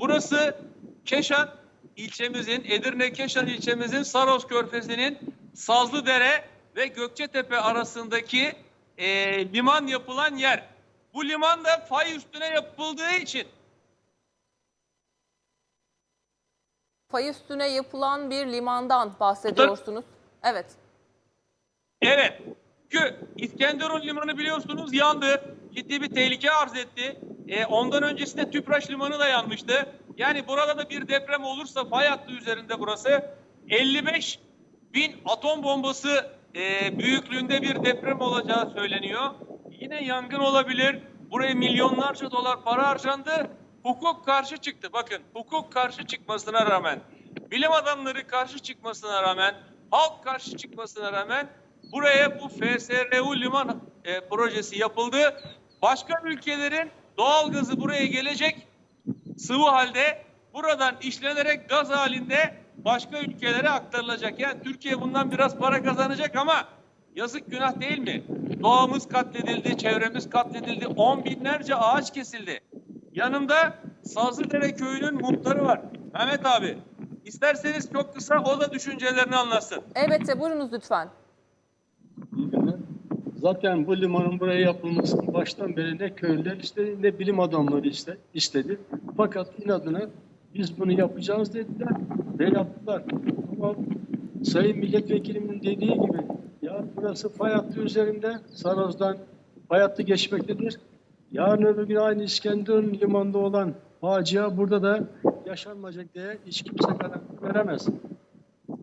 Burası Keşan ilçemizin, Edirne Keşan ilçemizin Saros Körfezi'nin Sazlıdere ve Gökçetepe arasındaki eee, liman yapılan yer. Bu liman da fay üstüne yapıldığı için Fay üstüne yapılan bir limandan bahsediyorsunuz. Evet. Evet. Çünkü İskenderun Limanı biliyorsunuz yandı. Ciddi bir tehlike arz etti. E, ondan öncesinde Tüpraş Limanı da yanmıştı. Yani burada da bir deprem olursa fay hattı üzerinde burası 55 bin atom bombası e, büyüklüğünde bir deprem olacağı söyleniyor. Yine yangın olabilir. Buraya milyonlarca dolar para harcandı. Hukuk karşı çıktı. Bakın hukuk karşı çıkmasına rağmen, bilim adamları karşı çıkmasına rağmen, halk karşı çıkmasına rağmen buraya bu FSRU liman e, projesi yapıldı. Başka ülkelerin doğalgazı buraya gelecek sıvı halde buradan işlenerek gaz halinde başka ülkelere aktarılacak. Yani Türkiye bundan biraz para kazanacak ama yazık günah değil mi? Doğamız katledildi, çevremiz katledildi, on binlerce ağaç kesildi. Yanımda Sazlıdere köyünün muhtarı var. Mehmet abi, isterseniz çok kısa o da düşüncelerini anlatsın. Elbette buyurunuz lütfen. Zaten bu limanın buraya yapılmasını baştan beri ne köylüler istedi ne bilim adamları iste, istedi. Fakat inadına biz bunu yapacağız dediler ve yaptılar. Ama Sayın Milletvekilimin dediği gibi ya burası fay hattı üzerinde Saroz'dan fay hattı geçmektedir. Yarın öbür gün aynı İskenderun limanında olan facia burada da yaşanmayacak diye hiç kimse karar veremez.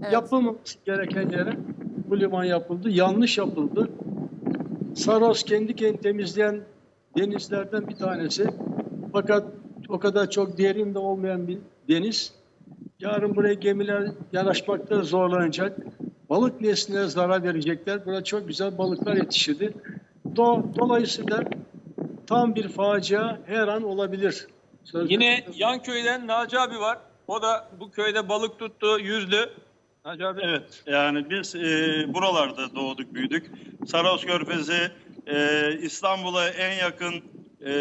Evet. Yapılmaması gereken yere bu liman yapıldı. Yanlış yapıldı. Saros kendi kendini temizleyen denizlerden bir tanesi. Fakat o kadar çok derinde olmayan bir deniz. Yarın buraya gemiler yanaşmakta zorlanacak. Balık nesline zarar verecekler. Burada çok güzel balıklar yetişirdi. Do- dolayısıyla tam bir facia her an olabilir. Sözde- Yine yan köyden Naci abi var. O da bu köyde balık tuttu, yüzdü. Naci abi. Evet, yani biz e, buralarda doğduk, büyüdük. Saros Körfezi, e, İstanbul'a en yakın e,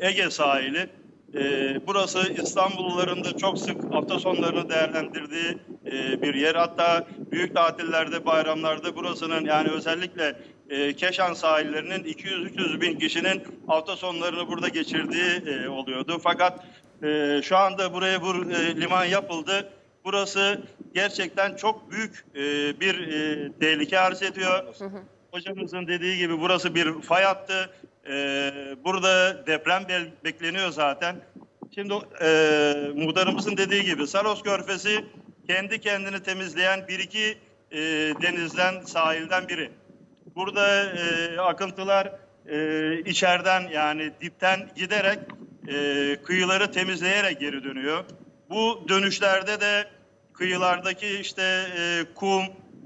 Ege sahili. E, burası İstanbulluların da çok sık hafta sonlarını değerlendirdiği e, bir yer. Hatta büyük tatillerde, bayramlarda burasının yani özellikle e, Keşan sahillerinin 200-300 bin kişinin hafta sonlarını burada geçirdiği e, oluyordu. Fakat e, şu anda buraya bu e, liman yapıldı. Burası gerçekten çok büyük e, bir e, tehlike arz ediyor. Hocamızın dediği gibi burası bir fay hattı. E, burada deprem bekleniyor zaten. Şimdi e, muhtarımızın dediği gibi Saros Körfezi kendi kendini temizleyen bir iki e, denizden, sahilden biri. Burada e, akıntılar e, içeriden yani dipten giderek e, kıyıları temizleyerek geri dönüyor. Bu dönüşlerde de kıyılardaki işte e, kum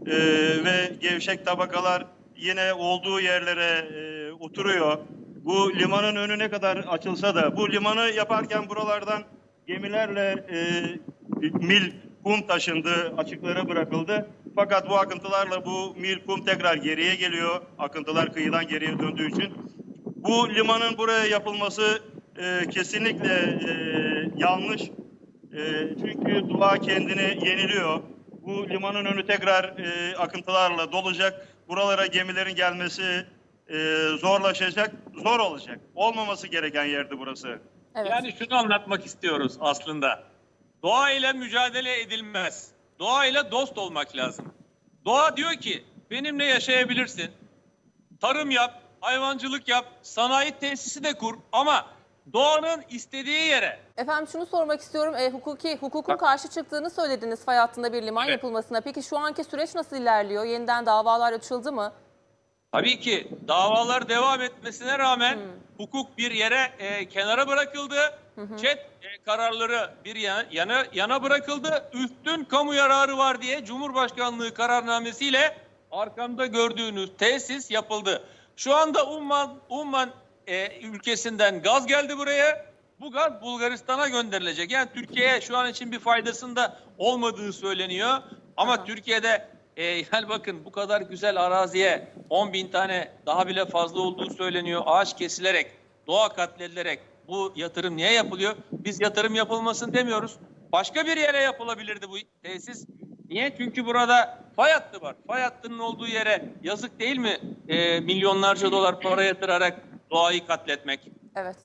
e, ve gevşek tabakalar yine olduğu yerlere e, oturuyor. Bu limanın önü ne kadar açılsa da bu limanı yaparken buralardan gemilerle e, mil kum taşındı, açıklara bırakıldı. Fakat bu akıntılarla bu mil kum tekrar geriye geliyor. Akıntılar kıyıdan geriye döndüğü için. Bu limanın buraya yapılması e, kesinlikle e, yanlış. E, çünkü doğa kendini yeniliyor. Bu limanın önü tekrar e, akıntılarla dolacak. Buralara gemilerin gelmesi e, zorlaşacak, zor olacak. Olmaması gereken yerdi burası. Evet. Yani şunu anlatmak istiyoruz aslında. Doğa ile mücadele edilmez. Doğa ile dost olmak lazım. Doğa diyor ki benimle yaşayabilirsin. Tarım yap, hayvancılık yap, sanayi tesisi de kur ama doğanın istediği yere Efendim şunu sormak istiyorum. E, hukuki hukukun karşı çıktığını söylediniz fay hattında bir liman Evet. yapılmasına. Peki şu anki süreç nasıl ilerliyor? Yeniden davalar açıldı mı? Tabii ki davalar devam etmesine rağmen hukuk bir yere e, kenara bırakıldı. Çet e, kararları bir yana, yana, yana bırakıldı. Üstün kamu yararı var diye Cumhurbaşkanlığı kararnamesiyle arkamda gördüğünüz tesis yapıldı. Şu anda Umman, Umman e, ülkesinden gaz geldi buraya. Bu gaz Bulgaristan'a gönderilecek. Yani Türkiye'ye şu an için bir faydasında olmadığı söyleniyor. Ama Aha. Türkiye'de e, yani bakın bu kadar güzel araziye 10 bin tane daha bile fazla olduğu söyleniyor. Ağaç kesilerek, doğa katledilerek bu yatırım niye yapılıyor? Biz yatırım yapılmasın demiyoruz. Başka bir yere yapılabilirdi bu tesis. Niye? Çünkü burada fay hattı var. Fay hattının olduğu yere yazık değil mi? Ee, milyonlarca dolar para yatırarak doğayı katletmek. Evet.